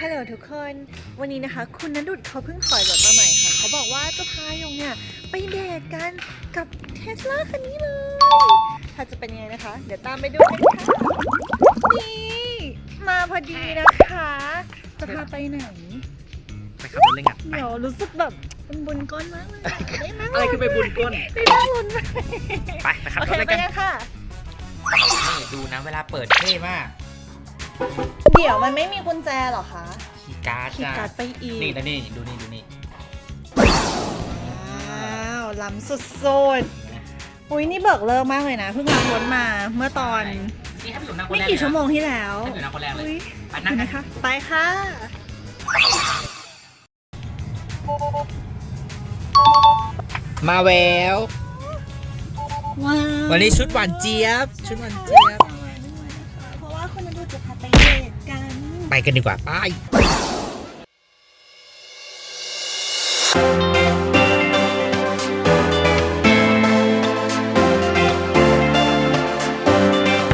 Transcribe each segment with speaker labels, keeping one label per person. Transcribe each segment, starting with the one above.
Speaker 1: ฮัลโหลทุกคน วันนี้นะคะ คุณนดุดเขาเพิ่งถอยรถมาใหม่ค่ะ เขาบอกว่าจะพายงเนี่ย ไปเดทกันกับเทสลาคันนี้เลยถ้าจะเป็นยังไงนะคะ เดี๋ยวตามไปดูกันค่ะนี่มาพอดีนะคะ จะพาไปไหน
Speaker 2: ไปขับรถเล่นกันไป
Speaker 1: เดี๋ยวรู้สึกแบบเป็นบุญก้อนมากเลยอะได้นั่ง
Speaker 2: อะไรคือไปบุญก้น
Speaker 1: ได้นั่งลุ้นไป
Speaker 2: ไปไปขับ
Speaker 1: โอ
Speaker 2: ร
Speaker 1: เค
Speaker 2: ถเล่น
Speaker 1: ไป
Speaker 2: กัน
Speaker 1: กันค่ะ
Speaker 2: นี่ดูนะเวลาเปิดเท่มาก
Speaker 1: เดี๋ยวมันไม่มีกุญแจเหรอคะ
Speaker 2: คีย์การ์ด
Speaker 1: ขี่
Speaker 2: จ้า
Speaker 1: การ์ดไปอีก
Speaker 2: นี่แล้วนี่ดูนี่ดูนี่
Speaker 1: ว้าวล้ำสุดๆอุ้ยนี่เบิกเลิกมากเลยนะ เพิ่งรับรถมาเมื่อตอน
Speaker 2: นี่ให้ไปอยู่นั่งคน
Speaker 1: ไม่
Speaker 2: แรก
Speaker 1: กี่ชั่วโมงที่แล้ว
Speaker 2: ให้ไปอยู่นั่งคนแรกเลย
Speaker 1: อุ้ย
Speaker 2: ไปนั่ง
Speaker 1: เห็นไหม
Speaker 2: นะ
Speaker 1: คะ ไปค่ะ
Speaker 2: มาแวว
Speaker 1: ว้าว
Speaker 2: วันนี้ชุดหวานเจี๊ยบ ชุดหวานเจี๊ยบ กันดีกว่าไป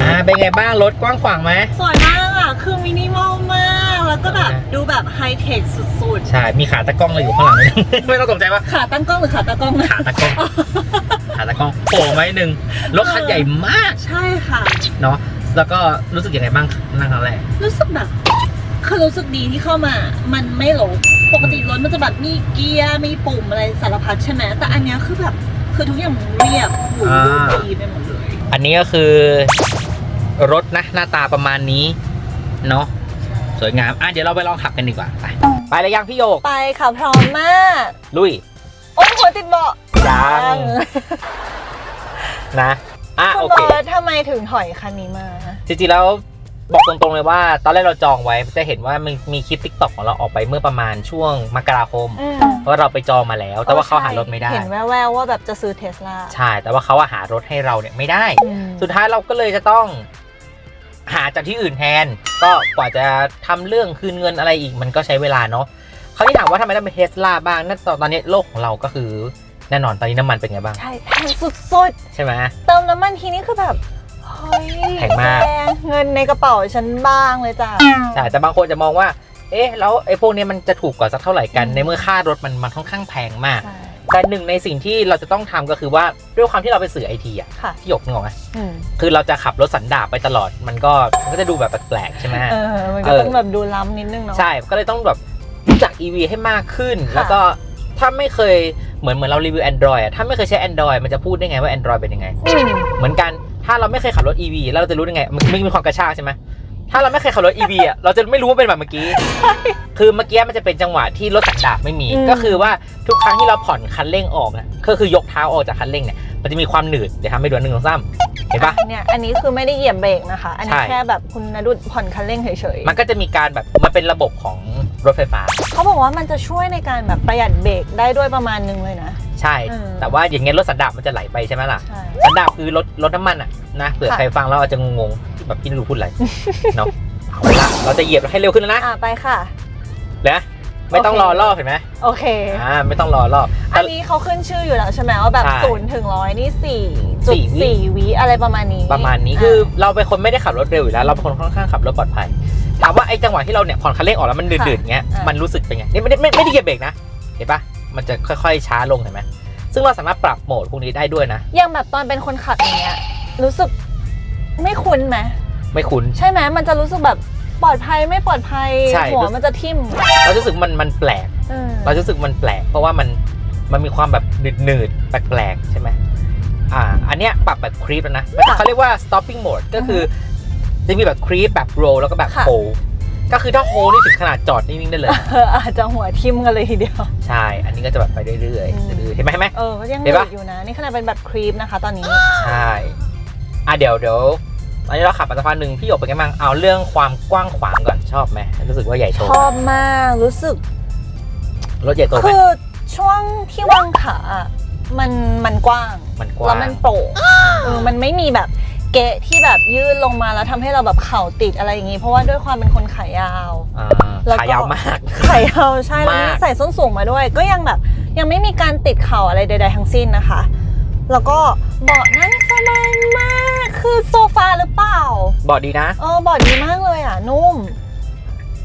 Speaker 2: อ่าเป็นไงบ้างรถกว้างขวางไหม
Speaker 1: สวยมากอะ คือมินิมอลมาก แล้วก็แบบ
Speaker 2: นะ
Speaker 1: ดูแบบไฮเทคสุด
Speaker 2: ใช่ มีขาตะกล้องเลยอยู่ข้างหลังเลยไม่ต้องตกใจว่า
Speaker 1: ๆขาตั้งกล้องหรือขาตั้งกล้องนะ
Speaker 2: ขาตะกล้อง ขาตะกล้องโผล่มาหนึ่งรถคันใหญ่มาก
Speaker 1: ใช่ค่ะ
Speaker 2: เนาะแล้วก็รู้สึกยังไงบ้างนั่งครั้งแรก
Speaker 1: รู้สึกแบบ คือรู้สึกดีที่เข้ามา มันไม่หลงปกติรถมันจะแบบมีเกียร์ มีปุ่มอะไรสารพัดใช่ไหมแต่อันเนี้ยคือแบบ คือทุกอย่างมันเรียบหรู
Speaker 2: อ่า
Speaker 1: ดีไปหมดเลย
Speaker 2: อันนี้ก็คือ รถนะหน้าตาประมาณนี้ เนาะสวยงาม อะเดี๋ยวเราไปลองขับกันดีกว่า ไปไปเลยยังพี่โยก
Speaker 1: ไปค่ะพร้อมมาก
Speaker 2: ลุย
Speaker 1: โอ้ยหัวติดเบาะ
Speaker 2: ยังนะ อะ
Speaker 1: คุ
Speaker 2: โอ
Speaker 1: ณบ
Speaker 2: เค
Speaker 1: อสทำไมถึงถอยคันนี้มา
Speaker 2: จริงๆแล้ว บอกตรงๆเลยว่า ตอนแรกเราจองไว้จะเห็นว่ามันมีคลิปทิกตอกของเราออกไปเมื่อประมาณช่วงมกราคม
Speaker 1: อืม
Speaker 2: ว่าเราไปจองมาแล้ว แต่ว่าเขาหารถไม่ได้
Speaker 1: เห็นแววๆว่าแบบจะซื้อเทสลา
Speaker 2: ใช่ แต่ว่าเขาอะหารถให้เราเนี่ยไม่ได้
Speaker 1: อืม
Speaker 2: สุดท้ายเราก็เลยจะต้องหาจากที่อื่นแทน ก็กว่าจะทำเรื่องคืนเงินอะไรอีกมันก็ใช้เวลาเนาะเขาที่ถามว่าทำไมต้องเป็นเทสลาบ้างนั่นตอนนี้โลกของเราก็คือแน่นอนตอนนี้น้ำมันเป็นไงบ้าง
Speaker 1: ใช่แพงสุด
Speaker 2: ใช่ไหม
Speaker 1: ๆ เติมน้ำมันทีนี้คือแบบเฮ้ย
Speaker 2: แพงมาก
Speaker 1: แพงเงินในกระเป๋าฉันบ้างเลยจ้ะ
Speaker 2: ใช่แต่บางคนจะมองว่า เอ๊ะ แล้วไอ้พวกนี้มันจะถูกกว่าสักเท่าไหร่กัน
Speaker 1: อืม
Speaker 2: ในเมื่อค่ารถมันมันค่อนข้างแพงมาก
Speaker 1: ใช่
Speaker 2: แต่หนึ่งในสิ่งที่เราจะต้องทำก็คือว่าด้วยความที่เราเป็นสื่อไอทีอะ
Speaker 1: ค่ะ
Speaker 2: ที่หยกนึกออกไหม
Speaker 1: อืม
Speaker 2: คือเราจะขับรถสันดาปไปตลอด มันก็มันก็จะดูแบบแปลกๆใช่ไหม
Speaker 1: เออมันก็
Speaker 2: เออ
Speaker 1: ต้องแบบดูล้ำนิดนึงเนาะ
Speaker 2: ใช่ ก็เลยต้องแบบรู้จัก EV ให้มากขึ้น
Speaker 1: ค่ะ
Speaker 2: แล้วก็ ถ้าไม่เคยเหมือนเหมือนเรารีวิว Android อะถ้าไม่เคยใช้ Android มันจะพูดได้ไงว่า Android เป็นยังไง
Speaker 1: อืม
Speaker 2: เหมือนกันถ้าเราไม่เคยขับรถ EV แล้วเราจะรู้ได้ไงมันมันมีความกระชากใช่ไหมถ้าเราไม่เคยขับรถ EV อะเราจะไม่รู้ว่าเป็นแบบเมื่อกี้ คือเมื่อกี้มันจะเป็นจังหวะที่รถสันดาปไม่มี
Speaker 1: อืม
Speaker 2: ก็คือว่าทุกครั้งที่เราผ่อนคันเร่งออกเนี่ยก็คือยกเท้าออกจากคันเร่งเนี่ย มันจะมีความหนืด เดี๋ยวทำให้ดูหนึ่งสองสาม เห็นปะ
Speaker 1: อ่เนี่ยอันนี้คือไม่ได้เหยียบเบรกนะคะ อันนี้
Speaker 2: ใช่
Speaker 1: แค่แบบคุณนดุดผ่อนคันเร่งเฉย
Speaker 2: มันก็จะมีการแบบมันเป็นระบบของรถไฟฟ้า
Speaker 1: ๆเขาบอกว่ามันจะช่วยในการแบบประหยัดเบรกได้ด้วยประมาณนึงเลยนะ
Speaker 2: ใช่
Speaker 1: อืม
Speaker 2: แต่ว่าอย่างเงี้ยรถสันดาปมันจะไหลไปใช่ไหมล่ะ
Speaker 1: ใช่
Speaker 2: สันดาปคือรถรถน้ำมันอะนะเผื่อ
Speaker 1: ค่ะ
Speaker 2: ใครฟังแล้วอาจจะงงๆแบบพี่ไม่รู้พูดอะไร เนาะเอาละเราจะเหยียบให้เร็วขึ้นแล้วนะ
Speaker 1: อะไปค่ะ
Speaker 2: นะ ไม่ต้อง
Speaker 1: โอเค
Speaker 2: รอรอบเห็นไหม
Speaker 1: โอเค
Speaker 2: อ่าไม่ต้องรอรอบ
Speaker 1: อันนี้เขาขึ้นชื่ออยู่แล้วใช่ไหมว่าแบบ
Speaker 2: ใช่
Speaker 1: ศูนย์ถึงร้อยนี่สี่จุ
Speaker 2: สี่
Speaker 1: ด
Speaker 2: วิ
Speaker 1: สี่วิอะไรประมาณนี้
Speaker 2: ประมาณนี้คือเราเป็นคนไม่ได้ขับรถเร็วอยู่แล้ว เราเป็นคนค่อนข้างขับรถปลอดภัยถามว่าไอ้จังหวะที่เราเนี่ยผ่อนคันเร่งออกแล้วมันดืดๆเงี้ยมันรู้สึกเป็นไงนี่ไม่ได้ไม่ไม่ได้เหยียบเบรกนะเห็นปะมันจะค่อยๆช้าลงเห็นไหมซึ่งเราสามารถปรับโหมดพวกนี้ได้ด้วยนะ
Speaker 1: อย่างแบบตอนเป็นคนขับอย่างเงี้ยรู้สึกไม่คุ้นไหม
Speaker 2: ไม่คุ้น
Speaker 1: ใช่ไหมมันจะรู้สึกแบบ ปลอดภัยไม่ปลอดภัย
Speaker 2: ใช่
Speaker 1: หัวมันจะทิ่ม
Speaker 2: เรารู้สึกมันมันแปลก
Speaker 1: เออ
Speaker 2: เรารู้สึกมันแปลก เพราะว่ามันมันมีความแบบหนืดๆแปลกๆใช่ไหมอ่า อันเนี้ยปรับแบบครีปแล้วนะเขาเรียกว่า stopping mode ก็คือจะมีแบบครีปแบบ roll แล้วก็แบบ
Speaker 1: ค่ะ
Speaker 2: hold ก็คือถ้า hold นี่ถึงขนาดจอดนิ่งๆได้เลย
Speaker 1: เอออาจจะหัวทิ่มกันเลยทีเดียว
Speaker 2: ใช่ อันนี้ก็จะแบบไปเรื่อย
Speaker 1: อืม
Speaker 2: ๆเรื่อยๆเห็นไหมเห็นไหม
Speaker 1: เออก็ยัง
Speaker 2: เห็น
Speaker 1: เห
Speaker 2: ปะ
Speaker 1: ลืออยู่นะ นี่ขนาดเป็นแบบครีปนะคะ ตอนนี้
Speaker 2: ใช่ อะเดี๋ยวเดี๋ยว ตอนนี้เราขับมาสักพักหนึ่งพี่หยกเป็นไงบ้างเอาเรื่องความกว้างขวางก่อนชอบไหมรู้สึกว่าใหญ่โต
Speaker 1: ชอบมากรู้สึก
Speaker 2: รถใหญ่โตไหม
Speaker 1: คือช่วงที่วางขาอะมันมันกว้าง
Speaker 2: มันกว้า
Speaker 1: แล้ว
Speaker 2: ง
Speaker 1: มันโปร่งเออมันไม่มีแบบเกะที่แบบยื่นลงมาแล้วทำให้เราแบบเข่าติดอะไรอย่างงี้ เพราะว่าด้วยความเป็นคนขายาว
Speaker 2: อ่า
Speaker 1: แล้วก็
Speaker 2: ขายาวมาก
Speaker 1: ขายาวใช่แล้ว
Speaker 2: มาก
Speaker 1: นี่ใส่ส้นสูงมาด้วย ก็ยังแบบยังไม่มีการติดเข่าอะไรใด ๆ ทั้งสิ้นนะคะ แล้วก็เบาะนั่งสบายมาก คือโซฟาหรือเปล่า
Speaker 2: บอกดีนะ
Speaker 1: เออเบาะดีมากเลยอะ นุ่ม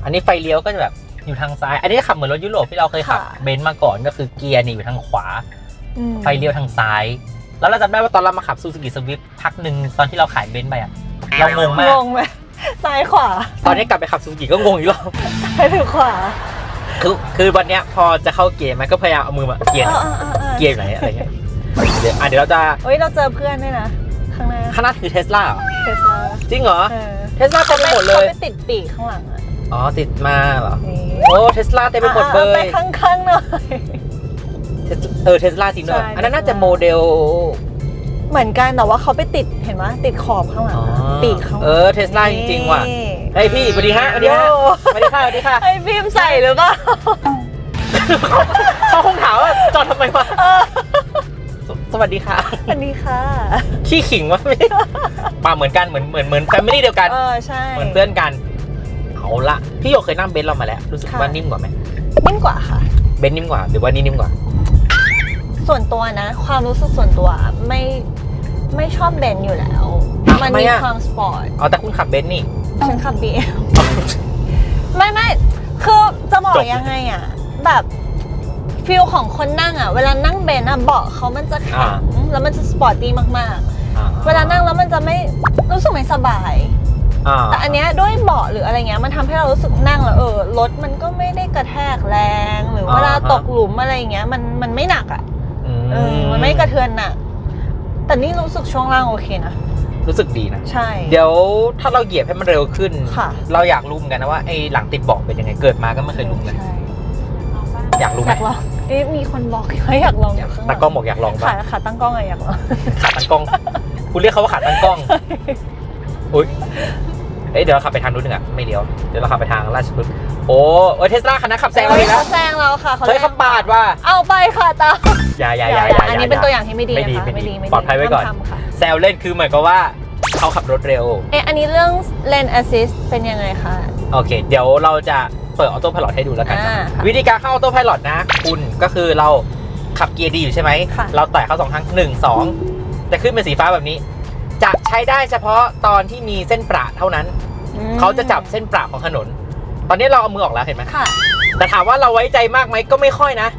Speaker 2: อันนี้ไฟเลี้ยวก็จะแบบอยู่ทางซ้าย อันนี้ขับเหมือนรถยุโรปที่เราเคยขับ
Speaker 1: ค่ะ
Speaker 2: เบนซ์มาก่อนก็คือเกียร์นี่อยู่ทางขวา
Speaker 1: อืม
Speaker 2: ไฟเลี้ยวทางซ้าย แล้วเราจำได้ว่าตอนเรามาขับซูซูกิสวิฟพักหนึ่งตอนที่เราขายเบนซ์ไปอะเรางงมาก
Speaker 1: งงไหมซ้ายขวา
Speaker 2: ตอนนี้กลับไปขับซูซูกิก็งงอีกรอบ
Speaker 1: ซ้ายหรือขวา
Speaker 2: คือคือวันเนี้ยพอจะเข้าเกียร์มันก็พยายามเอามือมาเกียร์
Speaker 1: เออเออเออเออ
Speaker 2: เกียร์อยู่ไหนอะไรเงี้ยเดี๋ยวอะเดี๋ยวเราจะ
Speaker 1: เฮ้ยเราเจอเพื่อนด้วยนะ ข้างหน้า
Speaker 2: ข้างหน้าคือเทสลา
Speaker 1: เทสลา
Speaker 2: จริงเหรอ
Speaker 1: เออ
Speaker 2: เทสลาเต็มไปหมดเลย
Speaker 1: ขาไปติดปีกข้างหลังอะ
Speaker 2: อ๋อ ติดมาเหรอ
Speaker 1: นี่
Speaker 2: โอ้เทสลาเต็มไปหมดเล
Speaker 1: อะ
Speaker 2: ย
Speaker 1: อาไปข้างๆหน่อย
Speaker 2: Tesla เออเทสลาจริงด้วย
Speaker 1: ใช่
Speaker 2: อันนั้นน่าจะ
Speaker 1: Tesla
Speaker 2: โมเดล
Speaker 1: เหมือนกันแต่ว่าเขาไปติดเห็นไหมติดขอบข้างหลัง
Speaker 2: อ๋อ
Speaker 1: อะปีกข้างหลัง
Speaker 2: เออ Tesla จริงๆว่ะ
Speaker 1: นี่
Speaker 2: เฮ้ยพี่สวัสดีฮะสวัสดีฮะ
Speaker 1: โย่
Speaker 2: สวัสดีค่ะสวัสดีค่ะ
Speaker 1: ไอ้พิมพ์ใส่หรือเปล่า
Speaker 2: เขาคงถามว่าจอดทำไมวะ
Speaker 1: เออ
Speaker 2: สส วัสดีค่ะ
Speaker 1: สวัสดีค่ะ
Speaker 2: ขี้ขิงวะไม่ป่าเหมือนกันเหมือนเหมือนเหมือนแฟมิลี่เดียวกัน
Speaker 1: เออใช่
Speaker 2: เหมือนเพื่อนกัน เอาละพี่โยเคยนั่งเบนซ์เรามาแล้ว รู้สึก
Speaker 1: ค่ะ
Speaker 2: ว่านิ่มกว่าไหม
Speaker 1: นิ่มกว่าค่ะ
Speaker 2: เบนซ์นิ่มกว่า หรือว่านี่นิ่มกว่า
Speaker 1: ส่วนตัวนะ ความรู้สึกส่วนตัวไม่ไม่ชอบเบนซ์อยู่แล้ว
Speaker 2: อะ
Speaker 1: มัน
Speaker 2: ทำไม
Speaker 1: มี
Speaker 2: อะ
Speaker 1: ความสปอร์ต
Speaker 2: เอาแต่คุณขับเบนซ์นี่
Speaker 1: ฉันขับ BM ไม่ไม่คือจะบอก
Speaker 2: จบ
Speaker 1: ยังไงอะ แบบ ฟิลของคนนั่งอะ เวลานั่งเบนซ์อะเบาะเขามันจะแข็งแล้วมันจะสปอร์ตตี้มาก
Speaker 2: อ่
Speaker 1: ๆ เวลานั่งแล้วมันจะไม่รู้สึกไม่สบาย
Speaker 2: อ่า
Speaker 1: แต่อันเนี้ยด้วยเบาะหรืออะไรเงี้ยมันทำให้เรารู้สึกนั่งแล้วเออรถมันก็ไม่ได้กระแทกแรง หรือเวลาตกหลุมอะไรเงี้ยมันมันไม่หนักอะ
Speaker 2: อื
Speaker 1: เออมันไม่กระเทือนหนักแต่นี่รู้สึกช่วงล่างโอเคนะ
Speaker 2: รู้สึกดีนะ
Speaker 1: ใช่
Speaker 2: เดี๋ยวถ้าเราเหยียบให้มันเร็วขึ้น
Speaker 1: ค่ะ
Speaker 2: เราอยากรู้เหมือนกันนะว่าไอ้หลังติดเบาะเป็นยังไงเกิดมาก็ไม่เคยรู้เลย
Speaker 1: ใช่
Speaker 2: อยากรู้ไหม
Speaker 1: อยากลอง เอ๊ะมีคนบอกว่าอยากลองอยู่ข้างห
Speaker 2: ตา
Speaker 1: ลัง
Speaker 2: กล้องบอกอยากลอง
Speaker 1: ขา
Speaker 2: บ้าง
Speaker 1: ขาตั้งกล้องอะอยากลอง
Speaker 2: ขาตั้งกล้อง คุณเรียกเขาว่าขาตั้งกล้อง อุ้ยเอ้ยเดี๋ยวเราขับไปทางนู้นหนึ่งอะ ไม่เลี้ยว เดี๋ยวเราขับไปทางราชพฤกษ์โอ้เออเทสลาคันนั้นขับแซงเรา
Speaker 1: เฮ้
Speaker 2: อี
Speaker 1: ย
Speaker 2: กแล้ว
Speaker 1: เขาแซงเราค่ะ
Speaker 2: เฮ้ยเขาปาดว่ะ
Speaker 1: เอาไปค่ะตา
Speaker 2: อย่าอย่า
Speaker 1: อ
Speaker 2: อย่า
Speaker 1: ย่า
Speaker 2: อย่า
Speaker 1: อันนี้
Speaker 2: ย่า
Speaker 1: เป็นตัวอย่างที่ไม่ดี
Speaker 2: ไม่ดี
Speaker 1: นะคะ
Speaker 2: ไม่ดี
Speaker 1: ไม่
Speaker 2: ปลอดภัยไว้ก่อน
Speaker 1: ห้ามทำค่ะ
Speaker 2: แซวเล่นคือเหมือนกับว่าเขาขับรถเร็ว
Speaker 1: เอ๊ะอันนี้เรื่อง lane assist เป็นยังไงคะ
Speaker 2: โอเค เดี๋ยวเราจะ เปิดออโต้พ i l o t ให้ดูแล้วกันครับ
Speaker 1: อ่าค่ะ
Speaker 2: วิธีการเข้าออโต้พ i l o t นะ คุณก็คือเราขับเกียร์ดีอยู่ใช่ไหม
Speaker 1: ค่ะ
Speaker 2: เราแตะเข้าสองครั้งหนึ่งสองจะขึ้นเป็นสีฟ้าแบบนี้ จะใช้ได้เฉพาะตอนที่มีเส้นประเท่านั้น
Speaker 1: อืม
Speaker 2: เขาจะจับเส้นประของถนน ตอนนี้เราเอามือออกแล้วเห็นไหม
Speaker 1: ค่ะ
Speaker 2: แต่ถามว่าเราไว้ใจมากไหมก็ไม่ค่อยนะ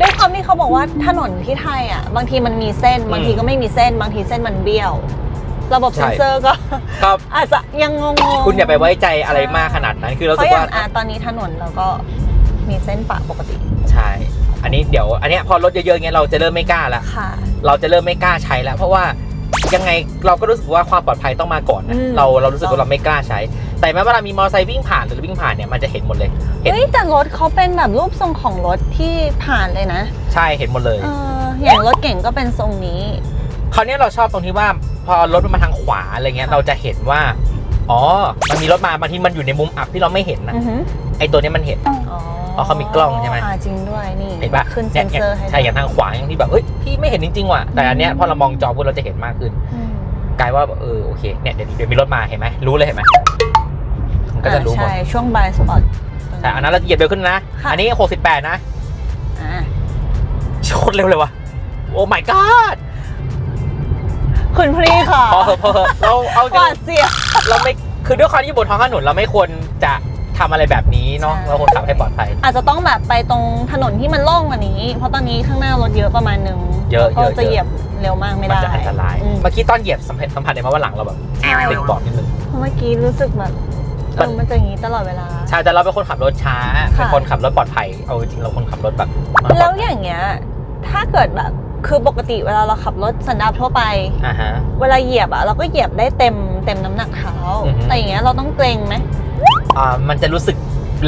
Speaker 1: ด้วยความที่เขาบอกว่าถนนที่ไทยอะ บางทีมันมีเส้น บางทีก็ไม่มีเส้น บางทีเส้นมันเบี้ยว ระบบ
Speaker 2: ใช่
Speaker 1: เซ็นเซอร์ก็
Speaker 2: ก็
Speaker 1: อาจจะยังงงๆ
Speaker 2: คุณอย่าไปไว้ใจอะไรมากขนาดนั้น คือเรา
Speaker 1: เพ
Speaker 2: สึ
Speaker 1: ราะ
Speaker 2: ก
Speaker 1: อย่า
Speaker 2: ว่า
Speaker 1: งอะตอนนี้ถนนเราก็มีเส้นปะปกติ
Speaker 2: ใช่ อันนี้เดี๋ยว อันเนี้ยพอรถเยอะๆเงี้ยเราจะเริ่มไม่กล้าแล้ว
Speaker 1: ค่ะ
Speaker 2: เราจะเริ่มไม่กล้าใช้แล้ว เพราะว่ายังไงเราก็รู้สึกว่าความปลอดภัยต้องมาก่อนนะ
Speaker 1: อืม
Speaker 2: เราเรารู้สึกว่าเราไม่กล้าใช้ แต่แม้เวลามีมอเตอร์ไซค์วิ่งผ่านหรือวิ่งผ่านเนี่ยมันจะเห็นหมดเลย เห็น
Speaker 1: เฮ้ยแต่รถเขาเป็นแบบรูปทรงของรถที่ผ่านเลยนะ
Speaker 2: ใช่เห็นหมดเลย
Speaker 1: เอออย่างรถเก่งก็เป็นทรงนี้
Speaker 2: คราวเนี้ยเราชอบตรงที่ว่า พอรถมันมาทางขวาอะไรเงี้ย
Speaker 1: ค่ะ
Speaker 2: เราจะเห็นว่า อ๋อ มันมีรถมาบางทีมันอยู่ในมุมอับที่เราไม่เห็นนะ
Speaker 1: อือหือ
Speaker 2: ไอตัวเนี้ยมันเห็น
Speaker 1: อ๋อ
Speaker 2: อ๋อเขามีกล้องใช่ไหม
Speaker 1: อ่าจริงด้วยนี่
Speaker 2: เห็นปะ
Speaker 1: ขึ้นเซ
Speaker 2: เนี่ย
Speaker 1: นเซอร์ให้
Speaker 2: ใช่อย่างทางขวาอย่างที่แบบเฮ้ยพี่ไม่เห็นจริงๆว่ะแต่อันเนี้ยพอเรามองจอปุ๊บเราจะเห็นมากขึ้น
Speaker 1: อืม
Speaker 2: กลายว่าเออโอเคเนี่ยเดี๋ยวเดี๋ยวมีรถมาเห็นไหมรู้เลยเห็นไหมมันก็จะรู้หมด
Speaker 1: อ่าใช่ช่วงบายสปอร์ต
Speaker 2: ใช่อันนั้นเราจะเหยียบเร็วขึ้นนะ
Speaker 1: ค่ะ
Speaker 2: อันนี้ 68 นะ
Speaker 1: อ่า
Speaker 2: โคตรเร็วเลยวะโอ้ my god
Speaker 1: คุณพรีค่ะ
Speaker 2: พอเถอะพอเถอะเราเอาจ
Speaker 1: ห
Speaker 2: ริง
Speaker 1: วาดเสียว
Speaker 2: เราไม่คือด้วยความที่อยู่บนท้องถนนเราไม่ควรจะทำอะไรแบบนี้เนาะ
Speaker 1: ใช่
Speaker 2: เราควรขับให้ปลอดภัย
Speaker 1: อาจจะต้องแบบไปตรงถนนที่มันโล่งกว่านี้ เพราะตอนนี้ข้างหน้ารถเยอะประมาณนึง
Speaker 2: เยอะ
Speaker 1: ก็
Speaker 2: เยอะ
Speaker 1: จะ
Speaker 2: เยอะ
Speaker 1: เหยียบเร็วมากไม่
Speaker 2: มัน
Speaker 1: ได้
Speaker 2: จะอันตราย
Speaker 1: อืม
Speaker 2: เมื่อกี้ตอนเหยียบสัมผัสสัมผัสได้ไหมว่าหลังเราแบบ
Speaker 1: ใช่
Speaker 2: ติดเบาะนิดนึง
Speaker 1: เพราะเมื่อกี้รู้สึกแบบเอ
Speaker 2: มัน
Speaker 1: อมันจะอย่างนี้ตลอดเวลา
Speaker 2: ใช่แต่เราเป็นคนขับรถช้า
Speaker 1: ค่ะ
Speaker 2: เป็นคนขับรถปลอดภัยเอาจริงๆเราคนขับรถแบบมา
Speaker 1: แล้วอย่างเงี้ย ถ้าเกิดแบบ คือปกติเวลาเราขับรถสันดาปทั่วไป
Speaker 2: อ่าฮะ
Speaker 1: เวลาเหยียบอะเราก็เหยียบได้เต็มเต็มน้ำหนักเท้า
Speaker 2: อือฮึ
Speaker 1: แต่อย่างเงี้ยเราต้องเกรงไหม
Speaker 2: อ่ามันจะรู้สึก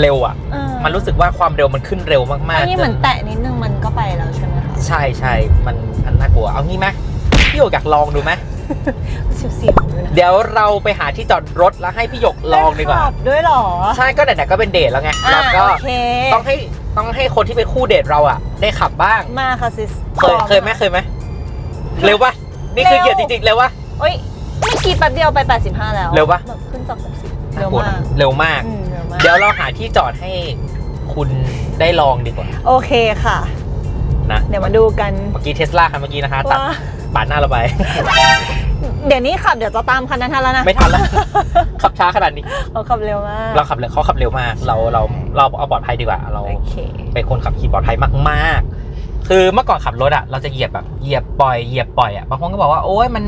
Speaker 2: เร็วอะ
Speaker 1: เออ
Speaker 2: มันรู้สึกว่าความเร็วมันขึ้นเร็วมาก
Speaker 1: อัน
Speaker 2: ๆ
Speaker 1: นี้เหมือน
Speaker 2: จน
Speaker 1: แตะนิดนึงมันก็ไปแล้วใช่ไหมคะ
Speaker 2: ใช่ใช่มันมันน่ากลัว เอางี้ไหมพี่หยกอยากลองดูไหม
Speaker 1: เสียวๆด้วยนะ
Speaker 2: เดี๋ยวเราไปหาที่จอดรถแล้วให้พี่หยกลองดีกว่า
Speaker 1: ไขับด้วยเหรอ
Speaker 2: ใช่ก็ไหนๆก็เป็นเดทแล้วไง
Speaker 1: อ่า
Speaker 2: เราก็
Speaker 1: โอเค
Speaker 2: ต้องให้ ต้องให้คนที่เป็นคู่เดทเราอะได้ขับบ้าง
Speaker 1: มาค่ะซิส
Speaker 2: เคยเคยไหมเคยไหมเร็วปะนี่คือเหยียดจริงๆเร็วปะ
Speaker 1: เอ้ยเมื่อกี้แป๊บเดียวไป 85 แล้ว
Speaker 2: เร็วปะ
Speaker 1: แบบขึ้นจาก60เร็ว
Speaker 2: น่ากลัว
Speaker 1: มา
Speaker 2: นะ
Speaker 1: ก
Speaker 2: เร็วมาก
Speaker 1: อืมเร็วมาก
Speaker 2: เดี๋ยวเราหาที่จอดให้คุณได้ลองดีกว่า
Speaker 1: โอเคค่ะ
Speaker 2: นะ
Speaker 1: เดี๋ยวมาดูกัน
Speaker 2: เมื่อกี้เทสลาคันเมื่อกี้นะคะตัด
Speaker 1: ว่า
Speaker 2: ปาดหน้าเราไป
Speaker 1: เดี๋ยวนี้ขับเดี๋ยวจะตามคันนั้นทันแล้วนะ
Speaker 2: ไม่ทันแล้ว ขับช้าขนาดนี้
Speaker 1: เขาขับเร็วมาก
Speaker 2: เราขับเร็วเขาขับเร็วมาก เราเรา เราเอาปลอดภัยดีกว่า เรา
Speaker 1: โอเค
Speaker 2: เป็นคนขับขี่ปลอดภัยมากๆ คือเมื่อก่อนขับรถอะ เราจะเหยียบแบบเหยียบปล่อยเหยียบปล่อยอะบางคนก็บอกว่าโอ๊ยมัน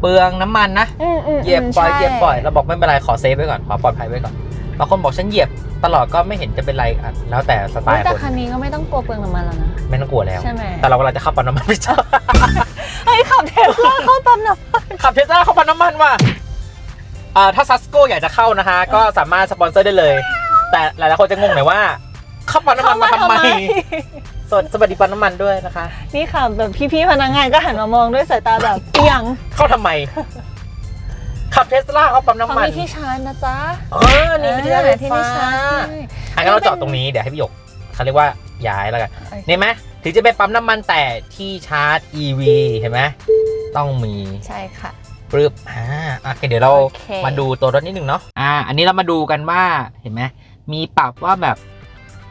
Speaker 2: เปลืองน้ำมันนะ
Speaker 1: อืมอืม
Speaker 2: เหยียบปล่อย
Speaker 1: ใช่
Speaker 2: เหยียบปล่อยเราบอกไม่เป็นไรขอเซฟไว้ก่อนขอปลอดภัยไว้ก่อนบางคนบอกฉันเหยียบตลอดก็ไม่เห็นจะเป็นไรอะแล้วแต่สไต
Speaker 1: เฮ้ย
Speaker 2: ล์
Speaker 1: แต่
Speaker 2: คน
Speaker 1: คันนี้ก็ไม่ต้องกลัวเปลืองน้ำมันแล้วนะ
Speaker 2: ไม่ต้องกลัวแล้ว
Speaker 1: ใช่ไหม
Speaker 2: แต่เรากำลังจะเข้าปั๊มน้ำมันไม่ใช่
Speaker 1: เฮ้ยขับเทสลาเข้าปั๊มน้ำมัน
Speaker 2: ขับเทสลาเข้าปั๊มน้ำมันว่ะอ่าถ้าซัสโกอยากจะเข้านะคะก็สามารถสปอนเซอร์ได้เลย แต่หลายๆคนจะงงหน่อยว่าเข้าปั๊มน้ำมันมาทำไมสวัสสวัสดีปั๊มน้ำมันด้วยนะคะ
Speaker 1: นี่ค่ะแบบพี่ๆพนักงานก็หันมามองด้วยสายตาแบบเอียง
Speaker 2: เข้าทำไม ขับเทสลาเข้าปั๊ม
Speaker 1: เขา
Speaker 2: น้ำมัน
Speaker 1: มีที่ชาร์จนะจ๊ะ
Speaker 2: เออนี่มีที่ชาร์จไฟ
Speaker 1: ที่
Speaker 2: ฟ้า
Speaker 1: ที่ชาร์จ
Speaker 2: อันนั้นเราจอดตรงนี้เดี๋ยวให้พี่หยกเขาเรียกว่าย้ายแล้วกัน
Speaker 1: ใช่
Speaker 2: เนี่ยไหมถึงจะเป็นปั๊มน้ำมันแต่ที่ชาร์จ EV เห็นไหมต้องมี
Speaker 1: ใช่ค่ะ
Speaker 2: ปึ๊บอ่าโอเคเดี๋ยวเรา
Speaker 1: โอเค
Speaker 2: มาดูตัวรถนิดนึงเนาะอ่า อันนี้เรามาดูกันว่าเห็นไหม มีปรับว่าแบบ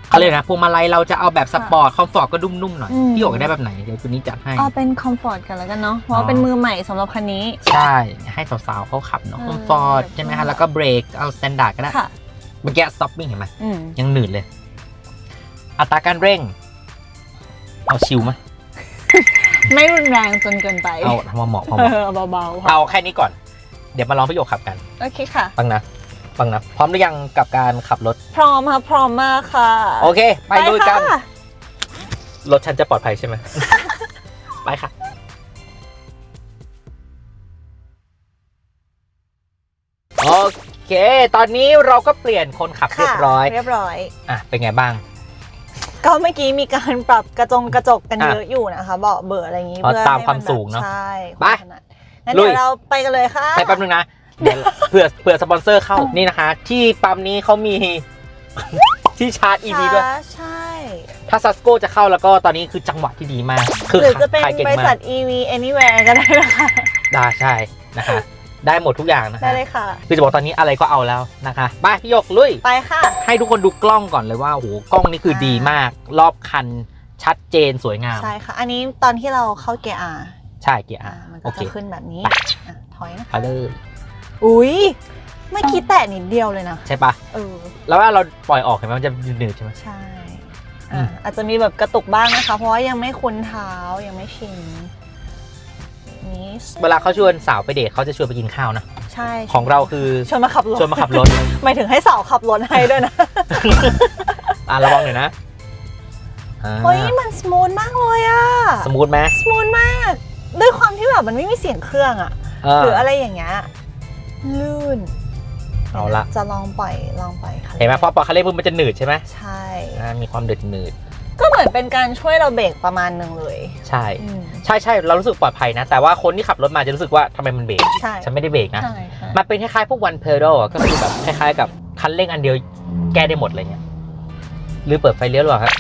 Speaker 2: เขาเรียกนะพวงมาลัยเราจะเอาแบบสปอร์ตคอมฟอร์ตก็นุ่มๆหน่อย
Speaker 1: อืม
Speaker 2: พี่หยกได้แบบไหนเดี๋ยวตัวนี้จัดให้
Speaker 1: เอาเป็นคอมฟอร์ตกันแล้วกันเนาะเพราะว่าเป็นมือใหม่สำหรับคันนี้
Speaker 2: ใช่ ให้สาวๆเขาขับเนาะ
Speaker 1: เออ
Speaker 2: คอมฟอร์ตใช่ไหมฮะแล้วก็เบรกเอาสแตนดาร์ดก็ได้
Speaker 1: ค่ะ
Speaker 2: เมื่อกี้สต็อปปิ้งเห็นไหม
Speaker 1: อืม
Speaker 2: ยังหนืดเลย อัตราการเร่ง เอาชิวไหม
Speaker 1: ไม่รุนแรงจนเกินไป
Speaker 2: เอาทำมาเหมาะพอเห
Speaker 1: เอ
Speaker 2: มาะ
Speaker 1: อเบาๆค่ะ
Speaker 2: เอาแค่นี้ก่อน เดี๋ยวมาลองพี่โยกขับกัน
Speaker 1: โอเคค่ะ
Speaker 2: ฟังนะ ฟังนะ พร้อมหรือยังกับการขับรถ
Speaker 1: พร้อมค่ะพร้อมมากค่ะ
Speaker 2: โอเคไปลุยกัน
Speaker 1: ค่ะ
Speaker 2: รถฉันจะปลอดภัยใช่ไหม ไปค่ะ โอเค ตอนนี้เราก็เปลี่ยนคนขับเรียบร้อย
Speaker 1: เรียบร้อย
Speaker 2: อะ เป็นไงบ้าง
Speaker 1: ก็เมื่อกี้มีการปรับกระจงกระจกกัน
Speaker 2: อะ
Speaker 1: เยอะอยู่นะคะเบาะเบอร์อะไรอย่างนี้
Speaker 2: อ๋อ
Speaker 1: เพื่อ
Speaker 2: ตาม
Speaker 1: ให้
Speaker 2: ความสูงเนอะ
Speaker 1: ใช่
Speaker 2: ไป
Speaker 1: ความถนัดงั้น
Speaker 2: ลุ
Speaker 1: เดี๋
Speaker 2: ย
Speaker 1: ยวเราไปกันเลยค่ะ
Speaker 2: ให้แป๊บนึงนะเดี๋ยว เผื่อเผื่อสปอนเซอร์เข้านี่นะคะ ที่ปั๊มนี้เขามีที่ชาร์จ EV ด้วย
Speaker 1: ใช่
Speaker 2: ถ้าซัสโกจะเข้าแล้วก็ตอนนี้คือจังหวะที่ดีมาก คือ
Speaker 1: หรือจะเป็น
Speaker 2: ขายเก่ง
Speaker 1: บริ
Speaker 2: มา
Speaker 1: ษั
Speaker 2: ก
Speaker 1: ท EV Anywhere ก็ได้นะคะ
Speaker 2: ได้ใช่นะคะได้หมดทุกอย่างนะ
Speaker 1: ได้
Speaker 2: คะ
Speaker 1: เลยค่ะ
Speaker 2: คือจะบอกตอนนี้อะไรก็เอาแล้วนะคะไปพี่หยกลุย
Speaker 1: ไปค่ะ
Speaker 2: ให้ทุกคนดูกล้องก่อนเลยว่าโอ้โหกล้องนี่คือดีมาก รอบคันชัดเจนสวยงาม
Speaker 1: ใช่ค่ะ อันนี้ตอนที่เราเข้าเกียร์ R
Speaker 2: ใช่เกียร์
Speaker 1: อ่า
Speaker 2: อะ
Speaker 1: มัน
Speaker 2: โอ
Speaker 1: ก็
Speaker 2: เค
Speaker 1: จะขึ้นแบบนี้อะถอยนะคะ
Speaker 2: เอาเลย
Speaker 1: อุ้ยเมื่อกี้แตะนิดเดียวเลยนะ
Speaker 2: ใช่ปะ
Speaker 1: เออ
Speaker 2: แล้วว่าเราปล่อยออกเห็นไหมมันจะหนืดๆใช่ไหม
Speaker 1: ใช่
Speaker 2: อื
Speaker 1: อะ
Speaker 2: ม
Speaker 1: อาจจะมีแบบกระตุกบ้างนะคะ เพราะว่ายังไม่คุ้นเท้ายังไม่ชินนี่
Speaker 2: เวลาเขาชวนสาวไปเดทเขาจะชวนไปกินข้าวนะ
Speaker 1: ใช่
Speaker 2: ของเราคือ
Speaker 1: ชวนมาขับรถ
Speaker 2: ชวนมาขับรถ
Speaker 1: หมายถึงให้สาวขับรถให้ด้วยนะ
Speaker 2: อะระวังหน่อยนะอ่า
Speaker 1: เฮ้ยมันสมูทมากเลยอะ
Speaker 2: สมูทไหม
Speaker 1: สมูทมาก ด้วยความที่แบบมันไม่มีเสียงเครื่องอะ
Speaker 2: เออ
Speaker 1: หรืออะไรอย่างเงี้ย ลื่น
Speaker 2: เอาละ
Speaker 1: จะลองปล่อยลองปล่อยคัน
Speaker 2: เห็นไหมพอปล่อยคันเร่งปุ๊บมันจะหนืดใช่ไหม
Speaker 1: ใช่
Speaker 2: อ่ามีความหนืดหนืด
Speaker 1: ก็เหมือนเป็นการช่วยเราเบรกประมาณหนึ่งเลย
Speaker 2: ๆใช่
Speaker 1: อืม
Speaker 2: ใช่ใช่เรารู้สึกปลอดภัยนะ แต่ว่าคนที่ขับรถมาจะรู้สึกว่าทำไมมันเบรก
Speaker 1: ใช่
Speaker 2: ฉันไม่ได้เบรกนะ
Speaker 1: ใช่ค่ะ
Speaker 2: มันเป็นคล้ายๆพวก one pedal อะก็คือแบบคล้ายๆกับคันเร่งอันเดียวแก้ได้หมดอะไรเงี้ยหรือเปิดไฟเลี้ยวหรือเปล่าครับ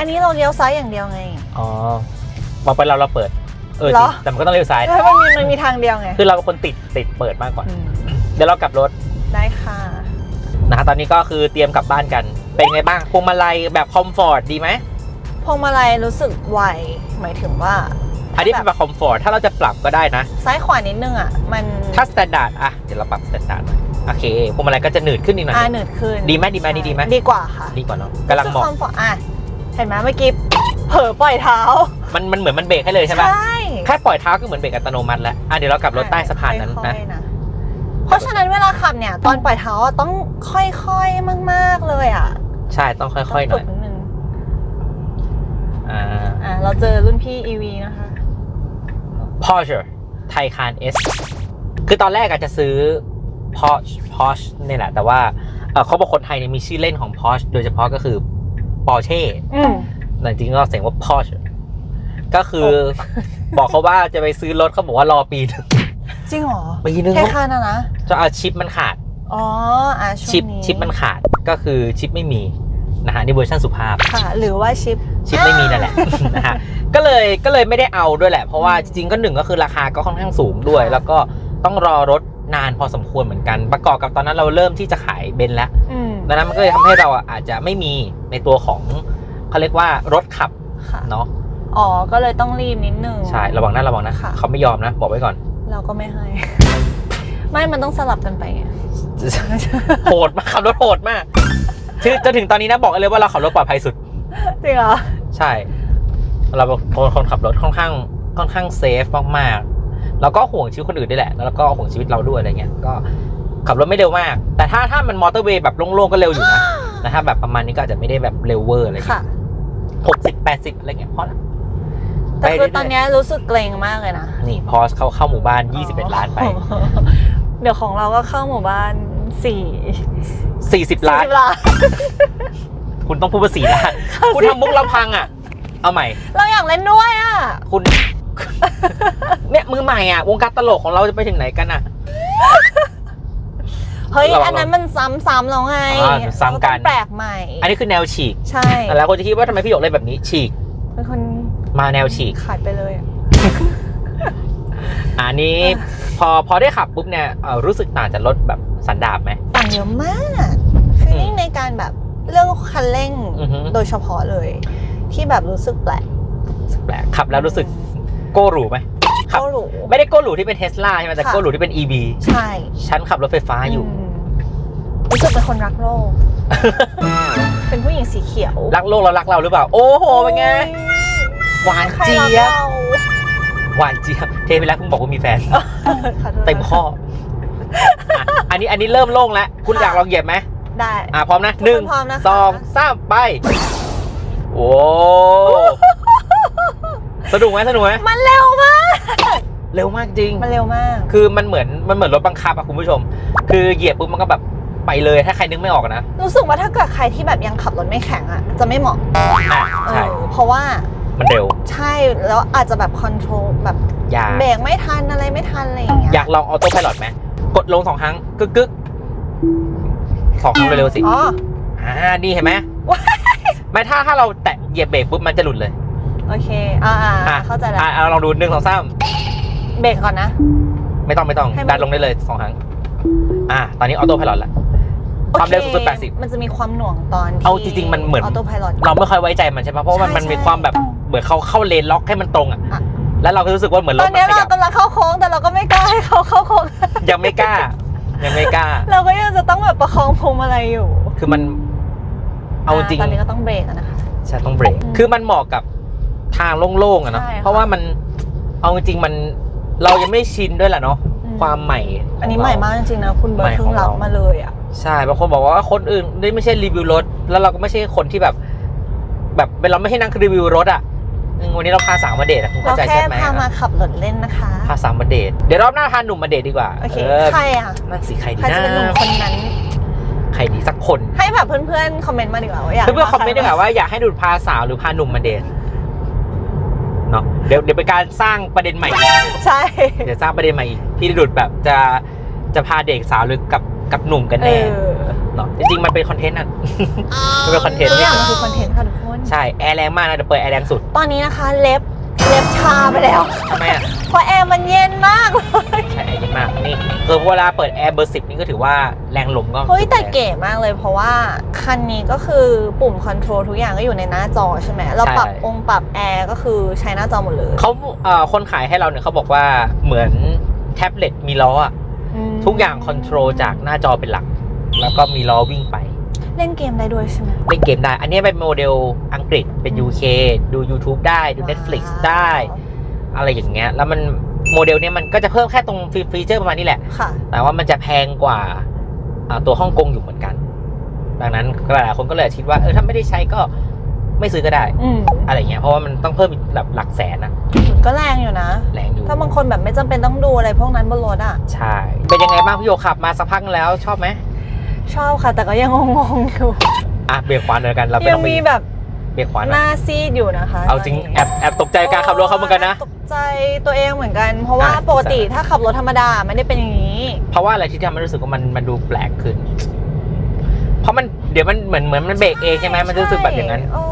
Speaker 1: อันนี้เราเลี้ยวซ้ายอย่างเดียวไง
Speaker 2: อ๋อบอกไปเราเราเปิด เออ
Speaker 1: เห
Speaker 2: จ
Speaker 1: ร
Speaker 2: ริ
Speaker 1: อ
Speaker 2: งแต่มันก็ต้องเลี้ยวซ้าย
Speaker 1: แล้วมันมีมันมีทางเดียวไง
Speaker 2: คือเราเป็นคนติดติดเปิดมากกว่า
Speaker 1: อืม
Speaker 2: เดี๋ยวเรากลับรถ
Speaker 1: ได้ค่ะ
Speaker 2: นะคะตอนนี้ก็คือเตรียมกลับบ้านกัน เป็นไงบ้างพวงมาลัยแบบคอมฟอร์ตดีไหม
Speaker 1: พวงมาลัยรู้สึกไว หมายถึงว่า
Speaker 2: อันนี้เป็นแบบคอมฟอร์ตถ้าเราจะปรับก็ได้นะ
Speaker 1: ซ้ายขวานิดนึงอะ มัน
Speaker 2: ถ้าสแตนดาร์ดอะเดี๋ยวเราปรับสแตนดาร์ดหน่อยโอเคพวงมาลัยก็จะหนืดขึ้นอีกหน่อย
Speaker 1: อ่าหนืดขึ้น
Speaker 2: ดีไหมดีไหมนี่ดีไหม
Speaker 1: ดีกว่าค่ะ
Speaker 2: ดีกว่าเนาะกำลังเหมาะ
Speaker 1: คือความปลอดอะ เห็นไหมเมื่อกี้ เผลอปล่อยเท้า
Speaker 2: มันมันเหมือนมันเบรกให้เลยใช่ปะ
Speaker 1: ใช่
Speaker 2: แค่ปล่อยเท้าก็เหมือนเบรกอัตโนมัติแล้วอะเดี๋ยวเรากลับรถใต้สะพานนั้น
Speaker 1: ค่
Speaker 2: นะ
Speaker 1: อยๆเพราะฉะนั้นเวลาขับเนี่ย ตอนปล่อยเท้าอะต้องค่อยๆมากๆเลยอะ
Speaker 2: ใช่ต้องค่อย ๆ หน่อย
Speaker 1: ต้งฝึกดนึง
Speaker 2: อ่า
Speaker 1: อะเราเจอรุ่นพี่ EV นะคะ
Speaker 2: Porsche Taycan S คือตอนแรกอาจจะซื้อ Porsche Porsche นี่แหละ แต่ว่าเอ่อเขาบอกคนไทยเนี่ยมีชื่อเล่นของ Porsche โดยเฉพาะก็คือ Porsche
Speaker 1: อืม
Speaker 2: แต่จริงๆก็เสียงว่า Porsche ก็คือบอกเขาว่าจะไปซื้อรถเขาบอกว่ารอปีหนึง
Speaker 1: จริงเหรอ
Speaker 2: ปีหนึง
Speaker 1: แค่คันอะนะ
Speaker 2: จะเอาชิปมันขาด
Speaker 1: อ๋ออะช่วง
Speaker 2: ชิป
Speaker 1: นี้
Speaker 2: ชิปมันขาดก็คือชิปไม่มีนะฮะนี่เวอร์ชันสุภาพ
Speaker 1: ค่ะ หรือว่าชิป
Speaker 2: ชิปไม่มีนั่นแหละนะฮะก็เลยก็เลยไม่ได้เอาด้วยแหละ เพราะว่าจริงๆก็หนึ่งก็คือราคาก็ค่อนข้างสูงด้วย
Speaker 1: ค่ะ
Speaker 2: แล้วก็ต้องรอรถนานพอสมควรเหมือนกัน ประกอบกับตอนนั้นเราเริ่มที่จะขายเบนซ์แล้ว
Speaker 1: อืม
Speaker 2: ดังนั้นมันก็เลยทำให้เราอะอาจจะไม่มีในตัวของเขาเรียกว่ารถขับ
Speaker 1: ค่ะ
Speaker 2: เนาะ
Speaker 1: อ๋อ ก็เลยต้องรีบนิดนึง
Speaker 2: ใช่ ระวังนะระวังนะ
Speaker 1: ค่ะ
Speaker 2: เขาไม่ยอมนะ บอกไว้ก่อน
Speaker 1: เราก็ไม่ให้ ไม่ มันต้องสลับกันไปไง
Speaker 2: โหดมากขับรถโหดมากคือจนถึงตอนนี้นะบอกเลยว่าเราขับรถปลอดภัยสุด
Speaker 1: จริงเหรอ
Speaker 2: ใช่ เราเป็นคนขับรถค่อนข้างค่อนข้างเซฟมากๆ แล้วก็ห่วงชีวิตคนอื่นด้วยแหละ แล้วก็ห่วงชีวิตเราด้วยอะไรเงี้ย ก็ขับรถไม่เร็วมาก แต่ถ้าถ้ามันมอเตอร์เวย์แบบโล่งๆก็เร็วอยู่นะแต่ถ้าแบบประมาณนี้ก็อาจจะไม่ได้แบบเร็วเวอร์อะไรเงี้
Speaker 1: ค่ะ
Speaker 2: ยหกสิบแปดสิบอะไรเงี้ยพอละ
Speaker 1: แต่คือ
Speaker 2: ไปเรื่อยๆ
Speaker 1: ตอนเนี้ยรู้สึกเกรงมากเลยนะ
Speaker 2: นี่พอเข้าเข้าหมู่บ้าน 21 ล้านไป
Speaker 1: เดี๋ยวของเราก็เข้าหมู่บ้านสี่
Speaker 2: 40 ล้าน
Speaker 1: สี่สิบล้าน
Speaker 2: คุณต้องพูดว่าสี่ล้าน คุณทำมุกเราพังอะ เอาใหม่
Speaker 1: เราอยากเล่นด้วยอะ
Speaker 2: คุณ เนี่ยมือใหม่อะ วงการตลกของเราจะไปถึงไหนกันอะ
Speaker 1: เฮ้ย
Speaker 2: เรา
Speaker 1: อันนั้นมันซ้ำๆแล้วไง
Speaker 2: อ่าซ้ำกัน
Speaker 1: เราต้องแปลกใหม่
Speaker 2: อันนี้คือแนวฉีก
Speaker 1: ใช่
Speaker 2: แต่แล้วคนจะคิดว่าทำไมพี่หยกเล่นแบบนี้ฉีก
Speaker 1: เป็นคน
Speaker 2: มาแนวฉีก
Speaker 1: ขายไปเลยอะ
Speaker 2: อันนี้พอพอได้ขับปุ๊บเนี่ยเอ่อรู้สึกต่างจากรถแบบสันดาบไหม
Speaker 1: ต่างเยอะมากคือนี่ในการแบบเรื่องคันเร่ง
Speaker 2: อือฮึ
Speaker 1: โดยเฉพาะเลย ที่แบบรู้สึกแปลก
Speaker 2: รู้สึกแปลกขับแล้วรู้สึกโก้หรูไหม ครับ
Speaker 1: ก็หรู
Speaker 2: ไม่ได้โก้หรูที่เป็นเทสลาใช่ไหมแต่
Speaker 1: ค่ะ
Speaker 2: โก้หรูที่เป็น EV
Speaker 1: ใช่
Speaker 2: ฉันขับรถไฟฟ้าอยู่
Speaker 1: มรู้สึกเป็นคนรักโลก เป็นผู้หญิงสีเขียว
Speaker 2: รักโลกแล้วรักเราหรือเปล่า โอ้โหเป็นไง หวาน
Speaker 1: ใคร
Speaker 2: เจี๊
Speaker 1: รัก
Speaker 2: ยบ
Speaker 1: เรา
Speaker 2: หวานเจี๊ยบเทไปแล้วเพิ่งบอกว่ามีแฟน
Speaker 1: ขอโทษ
Speaker 2: เต็มข้ออะอันนี้อันนี้เริ่มโล่งแล้ว คุณ
Speaker 1: ค่ะ
Speaker 2: อยากลองเหยียบไหม
Speaker 1: ได้
Speaker 2: อะพร้อมนะ
Speaker 1: ทุกคน
Speaker 2: หนึ่ง
Speaker 1: พร้อมนะคะ
Speaker 2: สองสามไป โอ้สนุกไหมสนุกไหม
Speaker 1: มันเร็วมาก
Speaker 2: เร็วมากจริง
Speaker 1: มันเร็วมาก
Speaker 2: คือมันเหมือนมันเหมือนรถบังคับอะคุณผู้ชม คือเหยียบปุ๊บมันก็แบบไปเลยถ้าใครนึกไม่ออกอะนะ
Speaker 1: รู้สึกว่าถ้าเกิดใครที่แบบยังขับรถไม่แข็งอะจะไม่เหมาะ
Speaker 2: อะ
Speaker 1: เอ
Speaker 2: ใช่
Speaker 1: อเพราะว่า
Speaker 2: มันเร็ว
Speaker 1: ใช่แล้วอาจจะแบบคอนโทรลแบบ
Speaker 2: อ
Speaker 1: เบรกไม่ทันอะไรไม่ทันอะไรอย่างเงี้ย
Speaker 2: อยากลองออโต้พายโดไหมกดลงสองครั้งกึกกึกสองครั้งเร็วสิ
Speaker 1: อ๋อ
Speaker 2: อ่านี่เห็นไหมไม่ถ้าถ้าเราแตะเหยียบเบรกปุ๊บมันจะหลุดเลย
Speaker 1: โอเคอ่าอ่าเข้าใจแล้ว
Speaker 2: อ่าลองดูหนึ่งสองสาม
Speaker 1: เบรกก่อนนะ
Speaker 2: ไม่ต้องไม่ต้องดันลงได้เลยสองครั้งอ่าตอนนี้ออโต้พายโแล้วความเร็วสูงสุด
Speaker 1: สิ
Speaker 2: บ
Speaker 1: มันจะมีความหน่วงตอนที่
Speaker 2: เอาจริงๆ มันเหมือนเราไม่ค่อยไว้ใจมันใช่ไหมเพราะมันมันมีความแบบ มือนเขาเข้าเลนล็อกให้มันตรงอะ
Speaker 1: อะ
Speaker 2: แล้วเราก็รู้สึกว่าเหมือนร
Speaker 1: ต
Speaker 2: ถ
Speaker 1: อน
Speaker 2: มัน
Speaker 1: นี้
Speaker 2: ข
Speaker 1: เรา
Speaker 2: ยับ
Speaker 1: กำลังเข้าโค้งแต่เราก็ไม่กล้าให้เขาเข้าโค้ง
Speaker 2: ยังไม่กล้า ยังไม่กล้า
Speaker 1: เราก็ยังจะต้องแบบประคองพวงมาลัยอยู่
Speaker 2: คือมันเอาจริงะ
Speaker 1: ตอนนี้ก็ต้องเบรกอะนะคะ
Speaker 2: ใช่ต้องเบรก
Speaker 1: อืม
Speaker 2: คือมันเหมาะกับทางโล่งๆอะเนาะ
Speaker 1: ใช่ค่ะ
Speaker 2: เพราะว่ามัน เอาจริงๆมัน เรายังไม่ชินด้วยแหละเนาะ
Speaker 1: อืม
Speaker 2: ความใหม่ขง
Speaker 1: อันนี้
Speaker 2: เร
Speaker 1: ใหม่มากจริงๆนะ คุณเบิร์ด
Speaker 2: ใหม่
Speaker 1: เพิ่
Speaker 2: ของง
Speaker 1: รับ
Speaker 2: เรา
Speaker 1: มาเลยอะ
Speaker 2: ใช่ บางคนบอกว่าคนอื่นนี่ไม่ใช่รีวิวรถ แล้วเราก็ไม่ใช่คนที่แบบ แบบเป็นเราไม่ใช่นั่งรีวิวรถอะ อืมวันนี้เราพาสาวมาเดทอะคุณ
Speaker 1: เรา
Speaker 2: เข้าใจ
Speaker 1: แค่
Speaker 2: ใช่ไหม
Speaker 1: พามาขับรถเล่นนะคะ
Speaker 2: พาสาวมาเดทเดี๋ยวรอบหน้าพาหนุ่มมาเดทดีกว่า
Speaker 1: โอเค
Speaker 2: เออ
Speaker 1: ใครอะ
Speaker 2: นั่งสิใครดี
Speaker 1: ใคร
Speaker 2: นะ
Speaker 1: จะเป็นหนุ่มคนนั้น
Speaker 2: ใครดีสักคน
Speaker 1: ให้แบบเพื่อนๆ คอมเมนต์มาดีกว่าว่าอยาก
Speaker 2: เพื่อนๆคอมเมนต์ดีกว่าว่าอยากให้ดูดพาสาวหรือพาหนุ่มมาเดทเนาะเดี๋ยวเดี๋ยวเป็นการสร้างประเด็นใหม่อีก
Speaker 1: ใช่
Speaker 2: เดี๋ยวสร้างประเด็นใหม่อีกพี่ดุดแบบจะจะพาเด็กสาวหรือกับกับหนุ่มกัน
Speaker 1: เอ
Speaker 2: แน่
Speaker 1: อ
Speaker 2: เนาะจริงๆมันเป็นคอนเทนต์อะ มันเป็นคอนเทนต์
Speaker 1: ทุก
Speaker 2: เนี่
Speaker 1: อยย่างมันคือคอนเทนต์ค่ะทุกคน
Speaker 2: ใช่แอร์แรงมากนะเดี๋ยวเปิดแอร์แรงสุด
Speaker 1: ตอนนี้นะคะเล็บเล็บชาไปแล้ว
Speaker 2: ทำไมอะ
Speaker 1: เพราะแอร์มันเย็นมากเลย
Speaker 2: ใช่แอร์เย็นมากนี่คือเวลาเปิดแอร์เบอร์สิบนี่ก็ถือว่าแรงลมก็
Speaker 1: เฮ้ยแต่เก๋มากเลยเพราะว่าคันนี้ก็คือปุ่มคอนโทรลทุกอย่างก็อยู่ในหน้าจอใช่ไหมเราปรับองค์ปรับแอร์ก็คือใช้หน้าจอหมดเลย
Speaker 2: เขาเอ่อคนขายให้เราเนี่ยเขาบอกว่าเหมือนแท็บเล็ตมีล้ออะ
Speaker 1: ม
Speaker 2: ทุกอย่างคอนโทรลจากหน้าจอเป็นหลัก แล้วก็มีล้อวิ่งไป
Speaker 1: เล่นเกมได้ด้วยใช่ไหม
Speaker 2: เล่นเกมได้ อันนี้เป็นโมเดลอังกฤษเป็น UK ดู YouTube ได้ดู Netflix ได้ อะไรอย่างเงี้ย แล้วมันโมเดลเนี้ยมันก็จะเพิ่มแค่ตรงฟีเจอร์ประมาณนี้แหละ
Speaker 1: ค่ะ
Speaker 2: แต่ว่ามันจะแพงกว่าอ่าตัวฮ่องกงอยู่เหมือนกัน ดังนั้นหลายๆคนก็เลยคิดว่าเออถ้าไม่ได้ใช้ก็ไม่ซื้อก็ได้
Speaker 1: อืม
Speaker 2: อะไรอย่างเงี้ยเพราะว่ามันต้องเพิ่มอีกแบบหลักแสนนะ
Speaker 1: ก็แรงอยู่นะ
Speaker 2: แรงอยู่
Speaker 1: ถ้าบางคนแบบไม่จำเป็นต้องดูอะไรพวกนั้นบนรถอะ
Speaker 2: ใช่ เป็นยังไงบ้างพี่โยขับมาสักพักนึงแล้วชอบไหม
Speaker 1: ชอบค่ะ แต่ก็ยังงงๆอยู่
Speaker 2: อะเบรกขวาหน่อยกันเราไม่
Speaker 1: ยั
Speaker 2: ต้องงไป
Speaker 1: มีแบบ
Speaker 2: เบรกขวาห
Speaker 1: ห
Speaker 2: น่อย
Speaker 1: น้าซีดอยู่นะคะ
Speaker 2: เอาจริง
Speaker 1: ตนนี้
Speaker 2: แอบแอบตกใจการขับรถเขาเหมือนกันนะ
Speaker 1: ตกใจตัวเองเหมือนกัน เพราะว่า
Speaker 2: อะ
Speaker 1: ปกติถ้าขับรถธรรมดาไม่ได้เป็นอย่างนี้
Speaker 2: เพราะว่าอะไรที่ทำให้รู้สึกว่ามันมันดูแปลกขึ้น เพราะมันเดี๋ยวมันเหมือนเหมือนมันเบรกเองใช่ไหมมันจะรู้สึกแบบอย่างนั้น
Speaker 1: โอ้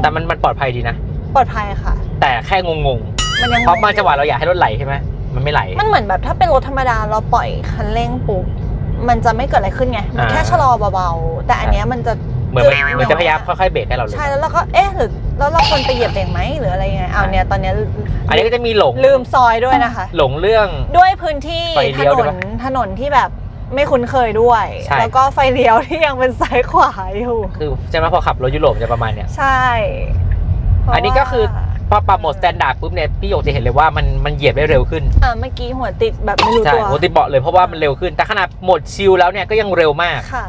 Speaker 2: แต่มันมันปลอดภัยดีนะ
Speaker 1: ปลอดภัยค่ะ
Speaker 2: แต่แค่งง
Speaker 1: มันยัง
Speaker 2: ๆเพราะบางจังหวะเราอยากให้รถไหลใช่ไหมมันไม่ไหล
Speaker 1: มันเหมือนแบบถ้าเป็นรถธรรมดาเราปล่อยคันเร่งปุ๊บ มันจะไม่เกิดอะไรขึ้นไง มัน
Speaker 2: อ่า
Speaker 1: แค่ชะลอเบาๆ แต่อันเนี้ยมันจะ
Speaker 2: เหมือนมันเหมือนจะพยายามค่อยๆเบรกให้เราเลย
Speaker 1: ใช่แล้วเราก็เอ๊ะหรือแล้วเราควรไปเหยียบเบรกไหมหรืออะไรยังไงเอาเนี่ยตอนเนี้ย
Speaker 2: อันนี้ก็จะมีหลง
Speaker 1: ลืมซอยด้วยนะคะ
Speaker 2: หลงเรื่อง
Speaker 1: ด้วยพื้นที่
Speaker 2: ไฟ
Speaker 1: ถ
Speaker 2: เลี้ยวนด้วย
Speaker 1: น
Speaker 2: ปะ
Speaker 1: ถนนที่แบบไม่คุ้นเคยด้วย
Speaker 2: ใช่
Speaker 1: แล้วก็ไฟเลี้ยวที่ยังเป็นซ้ายขวาอยู่
Speaker 2: คือใช่ไหมพอขับรถยุโรปจะประมาณเนี้ย
Speaker 1: ใช่เพราะ
Speaker 2: อันนี้ก็คือ
Speaker 1: ว่า
Speaker 2: พอปรับโหมดสแตนดาร์ดปุ๊บเนี่ยพี่หยกจะเห็นเลยว่ามันมันเหยียบได้เร็วขึ้น
Speaker 1: อ่าเมื่อกี้หัวติดแบบไม่รู้
Speaker 2: ใช่
Speaker 1: ตัว
Speaker 2: โหติดเบาะเลยเพราะว่ามันเร็วขึ้น แต่ขนาดโหมดชิลแล้วเนี่ยก็ยังเร็วมาก
Speaker 1: ค่ะ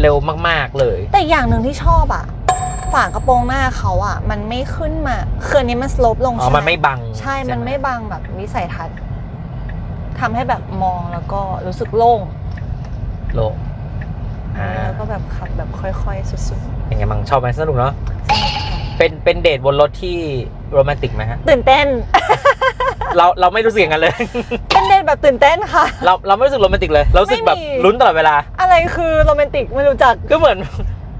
Speaker 2: เร็วมากๆเลย
Speaker 1: แต่อย่างหนึ่งที่ชอบอะฝากระโปรงหน้าเขาอะ มันไม่ขึ้นมาคืออันนี้มันสโลปลง
Speaker 2: อ๋อ
Speaker 1: ใช่ห
Speaker 2: มันไม่บัง
Speaker 1: ใช่มัน
Speaker 2: ห
Speaker 1: ไม่บังแบบวิสัยทัศน์ทำให้แบบมองแล้วก็รู้สึกโล่ง
Speaker 2: โลงอ่า
Speaker 1: แล้วก็แบบขับแบบค่อยๆ สุด
Speaker 2: เป็นไงบ้างชอบไหมสนุกเนาะ
Speaker 1: ๆสนุกค่ะ
Speaker 2: เป็นเป็นเดทบนรถที่โรแมนติกไหมฮะ
Speaker 1: ตื่นเต้น
Speaker 2: เราเราไม่รู้สึกอย่างนั้นเลย
Speaker 1: เป็นเดทแบบตื่นเต้นค่ะ
Speaker 2: เราเราไม่รู้สึกโรแมนติกเลย เรารู้สึกแบบ
Speaker 1: ไม่มี
Speaker 2: ลุ้นตลอดเวลา
Speaker 1: อะไรคือโรแมนติกไม่รู้จัก
Speaker 2: ก็เหมือน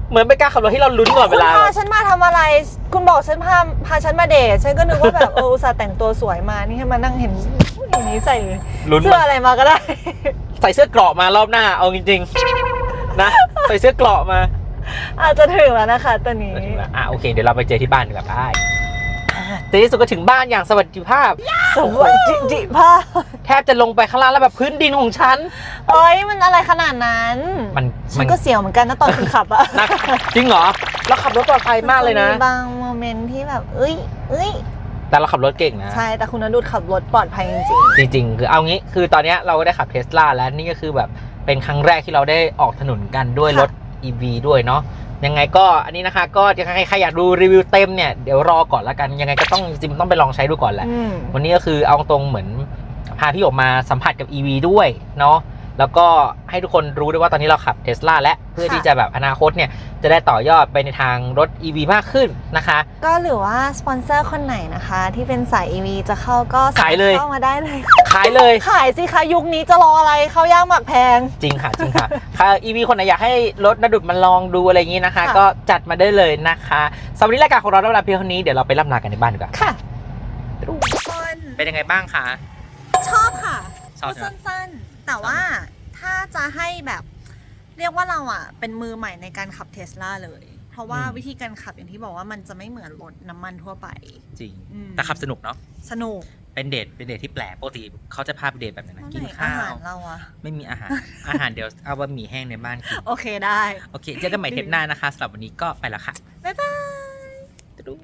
Speaker 2: เหมือนเป็นการขับรถที่เราลุ้นตลอด
Speaker 1: คุ
Speaker 2: เว
Speaker 1: ณ
Speaker 2: ลา
Speaker 1: พาฉันมาทำอะไร คุณบอกฉันพาพาฉันมาเดทฉันก็นึกว่าแบบ เอออุตส่าห์แต่งตัวสวยมานี่ให้มานั่งเห็นอย่างนี้ใส่
Speaker 2: ลุ้น
Speaker 1: เสื้ออะไรมาก็ได้
Speaker 2: ใส่เสื้อเกราะมารอบหน้าเอาจริงๆ นะ ใส่เสื้อเกราะมา
Speaker 1: อาจจะถึงแล้วนะคะตอนนี้
Speaker 2: ถึงแล้วอะโอเคเดี๋ยวเราไปเจอที่บ้านดีกว่าได้อ่าในที่สุดก็ถึงบ้านอย่างสวัสดิภาพ
Speaker 1: สวยจิจิภาพ
Speaker 2: แทบจะลงไปข้างล่างแล้วแบบพื้นดินของฉัน
Speaker 1: เอ้ยมันอะไรขนาดนั้น
Speaker 2: มัน
Speaker 1: ฉั
Speaker 2: มัน
Speaker 1: นก็เสียวเหมือนกันนะตอนคุณขับอะ
Speaker 2: นักจริงเหรอเราขับรถปลอดภัยมากเลยนะ
Speaker 1: มีบางโมเมนต์ที่แบบ เอ้ยเอ้ย
Speaker 2: แต่เราขับรถเก่งนะ
Speaker 1: ใช่แต่คุณนดุดขับรถปลอดภัยจริง
Speaker 2: จริงๆ คือเอางี้คือตอนเนี้ยเราก็ได้ขับเทสลาแล้วนี่ก็คือแบบเป็นครั้งแรกที่เราได้ออกถนนกันด้วย
Speaker 1: ค่ะ
Speaker 2: รถ EV ด้วยเนาะยังไงก็อันนี้นะคะ ก็ยังไงใครอยากดูรีวิวเต็มเนี่ยเดี๋ยวรอก่อนละกันยังไงก็ต้องจริงๆต้องไปลองใช้ดูก่อนแห
Speaker 1: ๆ
Speaker 2: ละ
Speaker 1: อืม
Speaker 2: วันนี้ก็คือเอาตรงเหมือนพาพี่ออกมาสัมผัสกับ EV ด้วยเนาะ แล้วก็ให้ทุกคนรู้ด้วยว่าตอนนี้เราขับเทสลาและเพื่อ
Speaker 1: ค่ะ
Speaker 2: ที่จะแบบอนาคตเนี่ยจะได้ต่อยอดไปในทางรถ EV มากขึ้นนะคะ
Speaker 1: ก็หรือว่าสปอนเซอร์คนไหนนะคะ ที่เป็นสาย EV จะเข้าก็สมรถ
Speaker 2: ขายเลย
Speaker 1: เข้ามาได้เลย
Speaker 2: ขายเลย
Speaker 1: ขายสิคะยุคนี้จะรออะไรเข้ายากหมักแพง
Speaker 2: จริงค่ะ จริงค่ะค่ะ EV คนไหนอยากให้รถนาดุดมันลองดูอะไรอย่างนี้นะคะ
Speaker 1: ค่ะ
Speaker 2: ก็จัดมาได้เลยนะคะสำหรับวันนี้รายการของเราได้เวลาเพียงเท่านี้เดี๋ยวเราไปล่ำลากันในบ้านดีกว่า
Speaker 1: ค่ะคน
Speaker 2: เป็นยังไงบ้างคะ
Speaker 1: ชอบค่ะ
Speaker 2: ชอบ
Speaker 1: พูด
Speaker 2: ใช่ไหม
Speaker 1: สั้นๆ แต่ว่าถ้าจะให้แบบเรียกว่าเราอะ เป็นมือใหม่ในการขับเทสลาเลย เพราะว่าวิธีการขับอย่างที่บอกว่ามันจะไม่เหมือนรถน้ำมันทั่วไป
Speaker 2: จริง
Speaker 1: อืม
Speaker 2: แต่ขับสนุกเนาะ
Speaker 1: สนุก
Speaker 2: เป็นเดทเป็นเดทที่แปลกปกติเขาจะพาไปเดทแบบไหนนะ
Speaker 1: เท่า
Speaker 2: กิน
Speaker 1: ไหร่อา
Speaker 2: ข้า
Speaker 1: หาวรเราอะ
Speaker 2: ไม่มีอาหาร อาหารเดี๋ยวเอาบะหมี่แห้งในบ้านกิน
Speaker 1: โอเคได้
Speaker 2: โอเค เจอกันใหม่เทปหน้านะคะสำหรับวันนี้ก็ไปละค่ะ
Speaker 1: บ๊ายบาย
Speaker 2: ตุ๊ด